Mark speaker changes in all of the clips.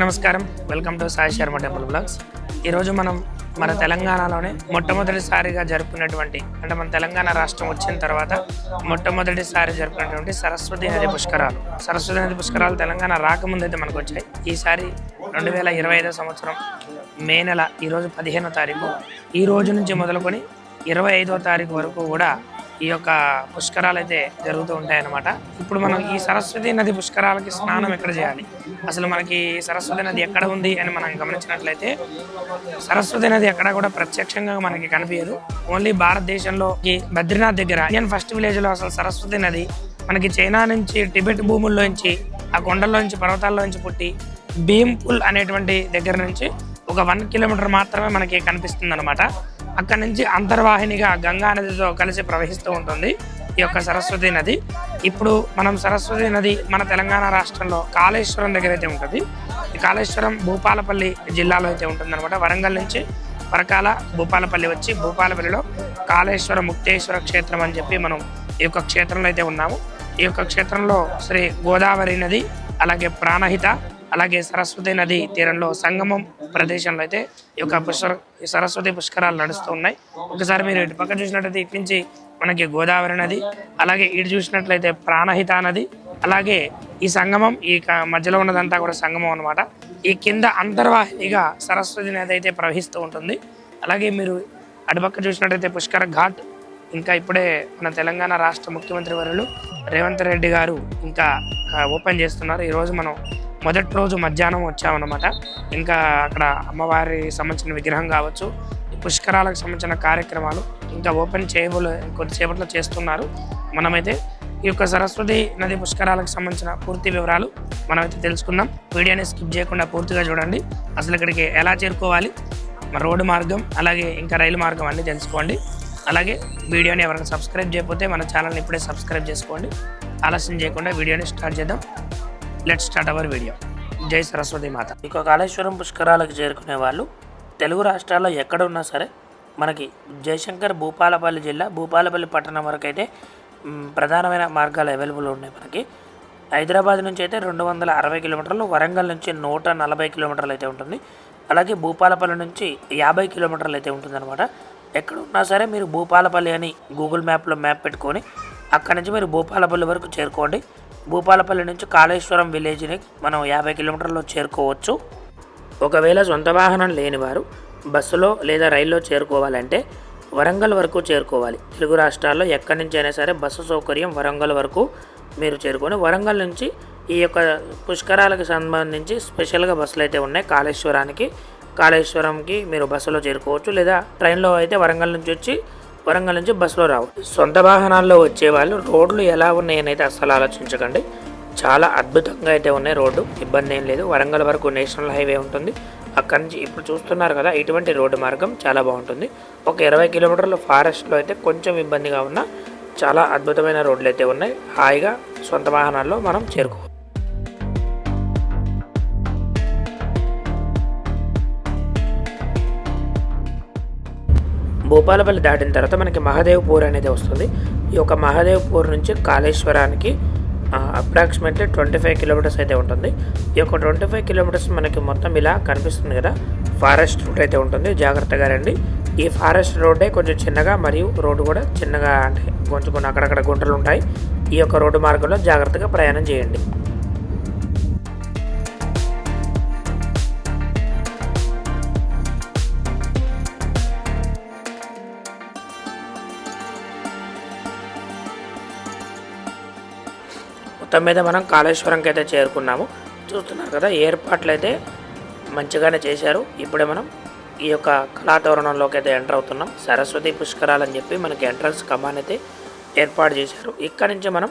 Speaker 1: నమస్కారం. Welcome to Sai Sharma temple vlogs ఈరోజు మనం మన తెలంగాణలోనే మొట్టమొదటిసారిగా జరుపుకున్నటువంటి అంటే మన తెలంగాణ రాష్ట్రం వచ్చిన తర్వాత మొట్టమొదటిసారి జరుపుకున్నటువంటి సరస్వతి నది పుష్కరాలు. సరస్వతి నది పుష్కరాలు తెలంగాణ రాకముందు అయితే మనకు వచ్చాయి ఈసారి రెండు వేల ఇరవై ఐదో సంవత్సరం మే నెల ఈరోజు పదిహేనో తారీఖు. ఈ రోజు నుంచి మొదలుకొని ఇరవై ఐదో తారీఖు వరకు కూడా ఈ యొక్క పుష్కరాలు అయితే జరుగుతూ ఉంటాయన్నమాట. ఇప్పుడు మనం ఈ సరస్వతి నది పుష్కరాలకి స్నానం ఎక్కడ చేయాలి? అసలు మనకి సరస్వతి నది ఎక్కడ ఉంది అని మనం గమనించినట్లయితే సరస్వతి నది ఎక్కడ కూడా ప్రత్యక్షంగా మనకి కనిపించదు. ఓన్లీ భారతదేశంలో ఈ బద్రీనాథ్ దగ్గర ఇండియన్ ఫస్ట్ విలేజ్లో అసలు సరస్వతి నది మనకి చైనా నుంచి టిబెట్ భూముల్లోంచి ఆ కొండల్లోంచి పర్వతాల్లోంచి పుట్టి భీంపుల్ అనేటువంటి దగ్గర నుంచి ఒక వన్ కిలోమీటర్ మాత్రమే మనకి కనిపిస్తుంది అనమాట అక్కడ నుంచి అంతర్వాహినిగా గంగా నదితో కలిసి ప్రవహిస్తూ ఉంటుంది ఈ యొక్క సరస్వతి నది. ఇప్పుడు మనం సరస్వతి నది మన తెలంగాణ రాష్ట్రంలో కాళేశ్వరం దగ్గర అయితే ఉంటుంది. కాళేశ్వరం భూపాలపల్లి జిల్లాలో అయితే ఉంటుంది అనమాట వరంగల్ నుంచి పరకాల భూపాలపల్లి వచ్చి భూపాలపల్లిలో కాళేశ్వర ముక్తేశ్వర క్షేత్రం అని చెప్పి మనం ఈ యొక్క క్షేత్రంలో అయితే ఉన్నాము. ఈ యొక్క క్షేత్రంలో శ్రీ గోదావరి నది అలాగే ప్రాణహిత అలాగే సరస్వతి నది తీరంలో సంగమం ప్రదేశంలో అయితే ఈ యొక్క పుష్కర ఈ సరస్వతి పుష్కరాలు నడుస్తూ ఉన్నాయి. ఒకసారి మీరు ఇటు పక్క చూసినట్లయితే ఇటు నుంచి మనకి గోదావరి నది అలాగే ఇటు చూసినట్లయితే ప్రాణహిత నది అలాగే ఈ సంగమం ఈ క- మధ్యలో ఉన్నదంతా కూడా సంగమం అన్నమాట. ఈ కింద అంతర్వాహినిగా సరస్వతి నది అయితే ప్రవహిస్తూ ఉంటుంది. అలాగే మీరు అటుపక్క చూసినట్టయితే పుష్కర ఘాట్ ఇంకా ఇప్పుడే మన తెలంగాణ రాష్ట్ర ముఖ్యమంత్రి వర్యులు రేవంత్ రెడ్డి గారు ఇంకా ఓపెన్ చేస్తున్నారు. ఈరోజు మనం మొదటి రోజు మధ్యాహ్నం వచ్చామన్నమాట. ఇంకా అక్కడ అమ్మవారి సంబంధించిన విగ్రహం కావచ్చు పుష్కరాలకు సంబంధించిన కార్యక్రమాలు ఇంకా ఓపెన్ చేయబోలే కొద్దిసేపట్లో చేస్తున్నారు. మనమైతే ఈ యొక్క సరస్వతి నది పుష్కరాలకు సంబంధించిన పూర్తి వివరాలు మనమైతే తెలుసుకుందాం. వీడియోని స్కిప్ చేయకుండా పూర్తిగా చూడండి. అసలు ఇక్కడికి ఎలా చేరుకోవాలి రోడ్డు మార్గం అలాగే ఇంకా రైలు మార్గం అన్నీ తెలుసుకోండి. అలాగే వీడియోని ఎవరైనా సబ్స్క్రైబ్ చేయకపోతే మన ఛానల్ని ఇప్పుడే సబ్స్క్రైబ్ చేసుకోండి. ఆలస్యం చేయకుండా వీడియోని స్టార్ట్ చేద్దాం. లెట్ స్టార్ట్ అవర్ వీడియో జై సరస్వతి మాత. ఇక కాళేశ్వరం పుష్కరాలకు చేరుకునే వాళ్ళు తెలుగు రాష్ట్రాల్లో ఎక్కడ ఉన్నా సరే మనకి జయశంకర్ భూపాలపల్లి జిల్లా భూపాలపల్లి పట్టణం వరకు అయితే ప్రధానమైన మార్గాలు అవైలబుల్ ఉన్నాయి మనకి. హైదరాబాద్ నుంచి అయితే రెండు వందల అరవై కిలోమీటర్లు వరంగల్ నుంచి నూట నలభై కిలోమీటర్లు అయితే ఉంటుంది. అలాగే భూపాలపల్లి నుంచి యాభై కిలోమీటర్లు అయితే ఉంటుందన్నమాట. ఎక్కడ ఉన్నా సరే మీరు భూపాలపల్లి అని గూగుల్ మ్యాప్లో మ్యాప్ పెట్టుకొని అక్కడి నుంచి మీరు భూపాలపల్లి వరకు చేరుకోండి. భూపాలపల్లి నుంచి కాళేశ్వరం విలేజ్ని మనం యాభై కిలోమీటర్లో చేరుకోవచ్చు. ఒకవేళ సొంత వాహనం లేనివారు బస్సులో లేదా రైల్లో చేరుకోవాలంటే వరంగల్ వరకు చేరుకోవాలి. తెలుగు రాష్ట్రాల్లో ఎక్కడి నుంచి అయినా సరే బస్సు సౌకర్యం వరంగల్ వరకు మీరు చేరుకొని వరంగల్ నుంచి ఈ యొక్క పుష్కరాలకు సంబంధించి స్పెషల్గా బస్సులు అయితే ఉన్నాయి. కాళేశ్వరానికి కాళేశ్వరంకి మీరు బస్సులో చేరుకోవచ్చు. లేదా ట్రైన్లో అయితే వరంగల్ నుంచి వచ్చి వరంగల్ నుంచి బస్సులో రావు. సొంత వాహనాల్లో వచ్చేవాళ్ళు రోడ్లు ఎలా ఉన్నాయని అయితే అస్సలు ఆలోచించకండి. చాలా అద్భుతంగా అయితే ఉన్నాయి రోడ్డు. ఇబ్బంది ఏం లేదు. వరంగల్ వరకు నేషనల్ హైవే ఉంటుంది. అక్కడి నుంచి ఇప్పుడు చూస్తున్నారు కదా ఇటువంటి రోడ్డు మార్గం చాలా బాగుంటుంది. ఒక ఇరవై కిలోమీటర్ల ఫారెస్ట్లో అయితే కొంచెం ఇబ్బందిగా ఉన్న చాలా అద్భుతమైన రోడ్లు అయితే ఉన్నాయి. హాయిగా సొంత వాహనాల్లో మనం చేరుకోవచ్చు. భూపాలపల్లి దాటిన తర్వాత మనకి మహాదేవ్పూర్ అనేది వస్తుంది. ఈ యొక్క మహాదేవ్పూర్ నుంచి కాళేశ్వరానికి అప్రాక్సిమేట్లీ ట్వంటీ ఫైవ్ కిలోమీటర్స్ అయితే ఉంటుంది. ఈ యొక్క ట్వంటీ ఫైవ్ కిలోమీటర్స్ మనకి మొత్తం ఇలా కనిపిస్తుంది కదా. ఫారెస్ట్ రూట్ అయితే ఉంటుంది. జాగ్రత్తగా రండి. ఈ ఫారెస్ట్ రోడ్డే కొంచెం చిన్నగా మరియు రోడ్డు కూడా చిన్నగా అంటే కొంచెం కొన్ని అక్కడక్కడ గుంటలు ఉంటాయి. ఈ యొక్క రోడ్డు మార్గంలో జాగ్రత్తగా ప్రయాణం చేయండి. మొత్తం మీద మనం కాళేశ్వరంకి అయితే చేరుకున్నాము. చూస్తున్నారు కదా ఏర్పాట్లు అయితే మంచిగానే చేశారు. ఇప్పుడే మనం ఈ యొక్క కళాతోరణంలోకి అయితే ఎంటర్ అవుతున్నాం. సరస్వతి పుష్కరాలు అని చెప్పి మనకి ఎంట్రన్స్ కమాన్ అయితే ఏర్పాటు చేశారు. ఇక్కడ నుంచి మనం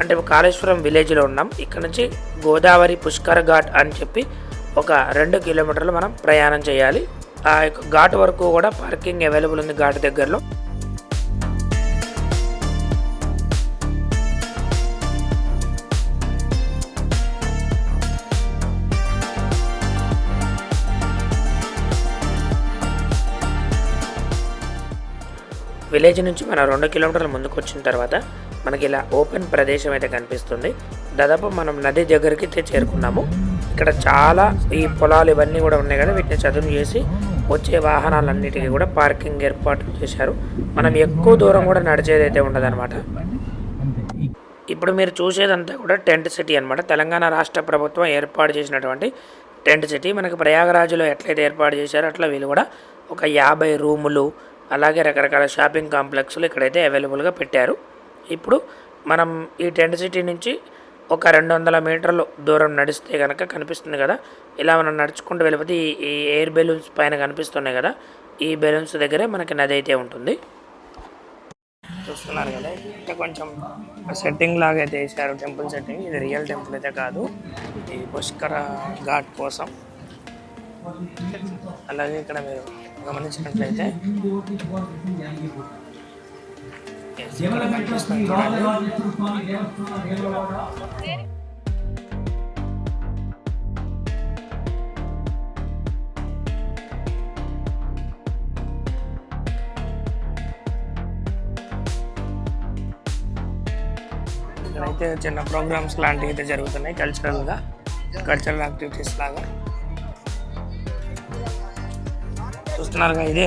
Speaker 1: అంటే కాళేశ్వరం విలేజ్లో ఉన్నాం. ఇక్కడ నుంచి గోదావరి పుష్కర ఘాట్ అని చెప్పి ఒక రెండు కిలోమీటర్లు మనం ప్రయాణం చేయాలి. ఆ యొక్క ఘాట్ వరకు కూడా పార్కింగ్ అవైలబుల్ ఉంది ఘాట్ దగ్గరలో. విలేజ్ నుంచి మనం రెండు కిలోమీటర్ల ముందుకు వచ్చిన తర్వాత మనకి ఇలా ఓపెన్ ప్రదేశం అయితే కనిపిస్తుంది. దాదాపు మనం నది దగ్గరికి అయితే చేరుకున్నాము. ఇక్కడ చాలా ఈ పొలాలు ఇవన్నీ కూడా ఉన్నాయి కదా వీటిని చదును చేసి వచ్చే వాహనాలన్నిటికీ కూడా పార్కింగ్ ఏర్పాటు చేశారు. మనం ఎక్కువ దూరం కూడా నడిచేదైతే ఉండదన్నమాట. ఇప్పుడు మీరు చూసేదంతా కూడా టెంట్ సిటీ అన్నమాట. తెలంగాణ రాష్ట్ర ప్రభుత్వం ఏర్పాటు చేసినటువంటి టెంట్ సిటీ. మనకి ప్రయాగరాజులో ఎట్లయితే ఏర్పాటు చేశారో అట్లా వీళ్ళు కూడా ఒక యాభై రూములు అలాగే రకరకాల షాపింగ్ కాంప్లెక్స్లు ఇక్కడైతే అవైలబుల్గా పెట్టారు. ఇప్పుడు మనం ఈ టెంట్ సిటీ నుంచి ఒక రెండు వందల మీటర్లు దూరం నడిస్తే కనుక కనిపిస్తుంది కదా ఇలా మనం నడుచుకుంటూ వెళ్ళిపోతే ఈ ఈ ఎయిర్ బెలూన్స్ పైన కనిపిస్తున్నాయి కదా ఈ బెలూన్స్ దగ్గరే మనకి నది అయితే ఉంటుంది. చూస్తున్నారు కదా ఇక్కడ కొంచెం సెట్టింగ్ లాగా అయితే వేసారు టెంపుల్ సెట్టింగ్ ఇది రియల్ టెంపుల్ అయితే కాదు ఈ పుష్కర ఘాట్ కోసం. అలాగే ఇక్కడ మీరు గమనించినట్లయితే Yes, ఇక్కడ కనిపిస్తుంది చూడండి. ఇక్కడైతే చిన్న ప్రోగ్రామ్స్ లాంటివి అయితే జరుగుతున్నాయి కల్చరల్గా కల్చరల్ యాక్టివిటీస్ లాగా చూస్తున్నారుగా ఇదే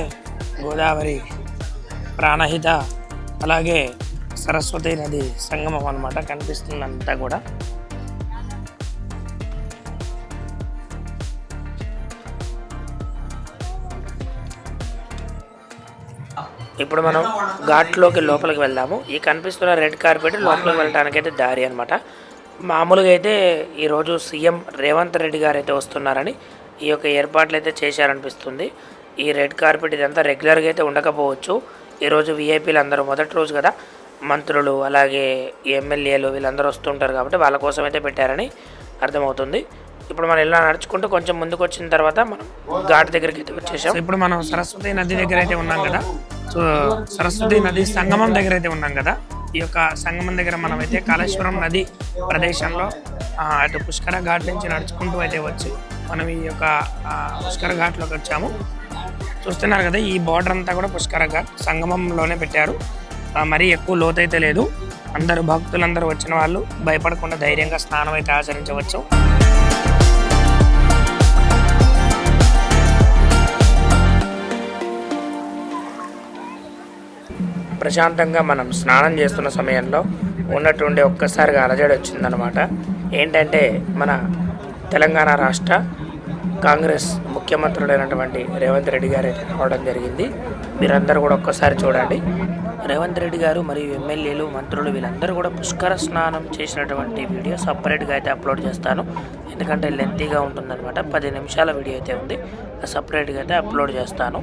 Speaker 1: గోదావరి ప్రాణహిత అలాగే సరస్వతి నది సంగమం అన్నమాట కనిపిస్తుందంతా కూడా. ఇప్పుడు మనం ఘాట్లోకి లోపలికి వెళ్దాము. ఈ కనిపిస్తున్న రెడ్ కార్పెట్ లోపలికి వెళ్ళడానికి అయితే దారి అనమాట మామూలుగా అయితే ఈరోజు సీఎం రేవంత్ రెడ్డి గారు అయితే వస్తున్నారని ఈ యొక్క ఏర్పాట్లు అయితే చేశారనిపిస్తుంది. ఈ రెడ్ కార్పెట్ ఇదంతా రెగ్యులర్గా అయితే ఉండకపోవచ్చు. ఈరోజు విఐపీలు అందరూ మొదటి రోజు కదా. మంత్రులు అలాగే ఎమ్మెల్యేలు వీళ్ళందరూ వస్తుంటారు కాబట్టి వాళ్ళ కోసం అయితే పెట్టారని అర్థమవుతుంది. ఇప్పుడు మనం ఇలా నడుచుకుంటూ కొంచెం ముందుకు వచ్చిన తర్వాత మనం ఘాట్ దగ్గరికి అయితే వచ్చేసాం. ఇప్పుడు మనం సరస్వతి నది దగ్గర అయితే ఉన్నాం కదా. సో సరస్వతి నది సంగమం దగ్గర అయితే ఉన్నాం కదా. ఈ యొక్క సంగమం దగ్గర మనం అయితే కాళేశ్వరం నది ప్రదేశంలో అటు పుష్కర ఘాట్ నుంచి నడుచుకుంటూ అయితే వచ్చి మనం ఈ యొక్క పుష్కర ఘాట్లోకి వచ్చాము. చూస్తున్నారు కదా ఈ బార్డర్ అంతా కూడా పుష్కరంగా సంగమంలోనే పెట్టారు. ఆ, మరీ ఎక్కువ లోతైతే లేదు. అందరు భక్తులందరూ వచ్చిన వాళ్ళు భయపడకుండా ధైర్యంగా స్నానం అయితే ఆచరించవచ్చు. ప్రశాంతంగా మనం స్నానం చేస్తున్న సమయంలో ఉన్నటువంటి ఒక్కసారిగా అలజడి వచ్చిందనమాట ఏంటంటే మన తెలంగాణ రాష్ట్ర కాంగ్రెస్ ముఖ్యమంత్రుడైనటువంటి రేవంత్ రెడ్డి గారు అయితే రావడం జరిగింది. మీరందరూ కూడా ఒక్కసారి చూడండి. రేవంత్ రెడ్డి గారు మరియు ఎమ్మెల్యేలు మంత్రులు వీళ్ళందరూ కూడా పుష్కర స్నానం చేసినటువంటి వీడియో సపరేట్గా అయితే అప్లోడ్ చేస్తాను. ఎందుకంటే లెంతీగా ఉంటుందన్నమాట. పది నిమిషాల వీడియో అయితే ఉంది. సపరేట్గా అయితే అప్లోడ్ చేస్తాను.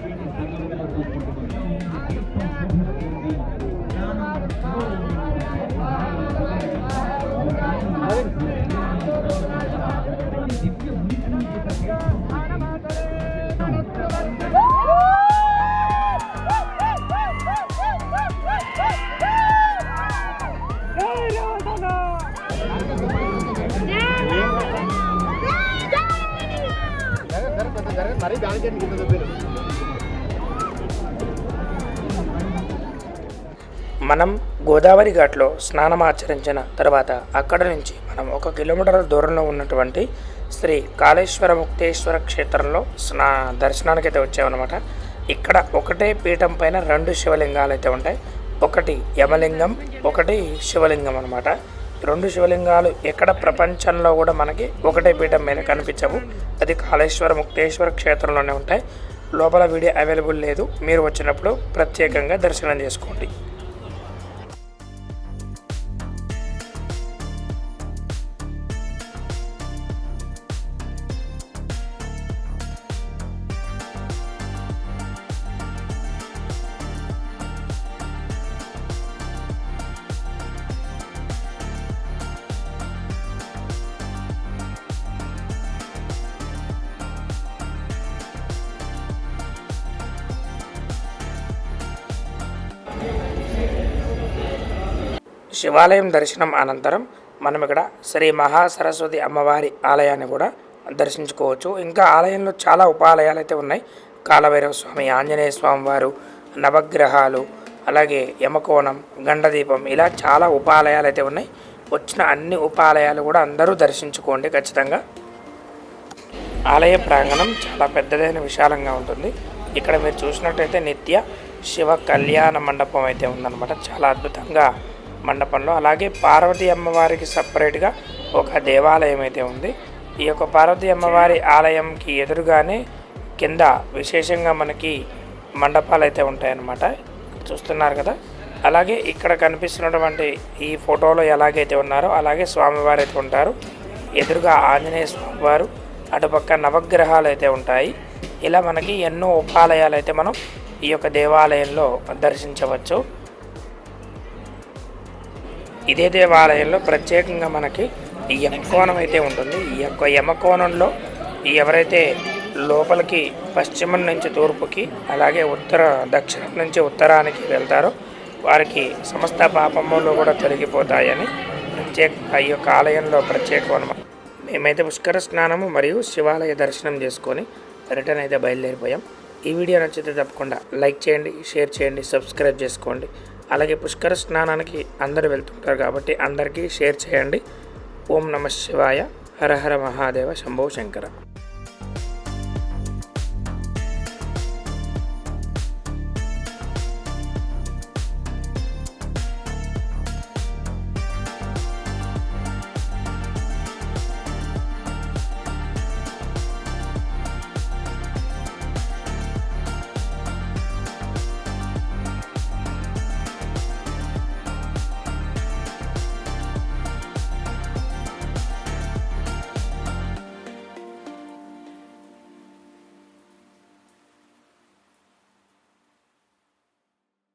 Speaker 1: మనం గోదావరి ఘాట్లో స్నానం ఆచరించిన తర్వాత అక్కడ నుంచి మనం ఒక కిలోమీటర్ దూరంలో ఉన్నటువంటి శ్రీ కాళేశ్వర ముక్తేశ్వర క్షేత్రంలో స్నా దర్శనానికి అయితే వచ్చామన్నమాట. ఇక్కడ ఒకటే పీఠం పైన రెండు శివలింగాలు అయితే ఉంటాయి. ఒకటి యమలింగం ఒకటి శివలింగం అనమాట రెండు శివలింగాలు ఎక్కడ ప్రపంచంలో కూడా మనకి ఒకటే పీఠం మీద కనిపించవు. అది కాళేశ్వర ముక్తేశ్వర క్షేత్రంలోనే ఉంటాయి. లోపల వీడియో అవైలబుల్ లేదు. మీరు వచ్చినప్పుడు ప్రత్యేకంగా దర్శనం చేసుకోండి. శివాలయం దర్శనం అనంతరం మనం ఇక్కడ శ్రీ మహాసరస్వతి అమ్మవారి ఆలయాన్ని కూడా దర్శించుకోవచ్చు. ఇంకా ఆలయంలో చాలా ఉపాలయాలు అయితే ఉన్నాయి. కాలభైరవ స్వామి ఆంజనేయ స్వామి వారు నవగ్రహాలు అలాగే యమకోణం గండదీపం ఇలా చాలా ఉపాలయాలు అయితే ఉన్నాయి. వచ్చిన అన్ని ఉపాలయాలు కూడా అందరూ దర్శించుకోండి ఖచ్చితంగా. ఆలయ ప్రాంగణం చాలా పెద్దదైన విశాలంగా ఉంటుంది. ఇక్కడ మీరు చూసినట్టయితే నిత్య శివ కళ్యాణ మండపం అయితే ఉందన్నమాట. చాలా అద్భుతంగా మండపంలో. అలాగే పార్వతి అమ్మవారికి సపరేట్గా ఒక దేవాలయం అయితే ఉంది. ఈ యొక్క పార్వతి అమ్మవారి ఆలయంకి ఎదురుగానే కింద విశేషంగా మనకి మండపాలు అయితే ఉంటాయన్నమాట. చూస్తున్నారు కదా? అలాగే ఇక్కడ కనిపిస్తున్నటువంటి ఈ ఫోటోలో ఎలాగైతే ఉన్నారో అలాగే స్వామివారు అయితే ఉంటారు. ఎదురుగా ఆంజనేయ స్వామివారు అటుపక్క నవగ్రహాలు అయితే ఉంటాయి. ఇలా మనకి ఎన్నో ఉపాలయాలు అయితే మనం ఈ యొక్క దేవాలయంలో దర్శించవచ్చు. ఇదే దేవాలయంలో ప్రత్యేకంగా మనకి ఈ యమకోణం అయితే ఉంటుంది. ఈ యొక్క యమకోణంలో ఎవరైతే లోపలికి పశ్చిమం నుంచి తూర్పుకి అలాగే ఉత్తర దక్షిణం నుంచి ఉత్తరానికి వెళ్తారో వారికి సమస్త పాపములు కూడా తొలగిపోతాయని ప్రత్యేక ఈ యొక్క ఆలయంలో ప్రత్యేకం అనమాట మేమైతే పుష్కర స్నానము మరియు శివాలయ దర్శనం చేసుకొని రిటర్న్ అయితే బయలుదేరిపోయాం. ఈ వీడియో నచ్చితే తప్పకుండా లైక్ చేయండి షేర్ చేయండి సబ్స్క్రైబ్ చేసుకోండి. అలాగే పుష్కర స్నానానికి అందరూ వెళ్తుంటారు కాబట్టి అందరికీ షేర్ చేయండి. ఓం నమ శివాయ. హర హర మహాదేవ శంభో శంకర.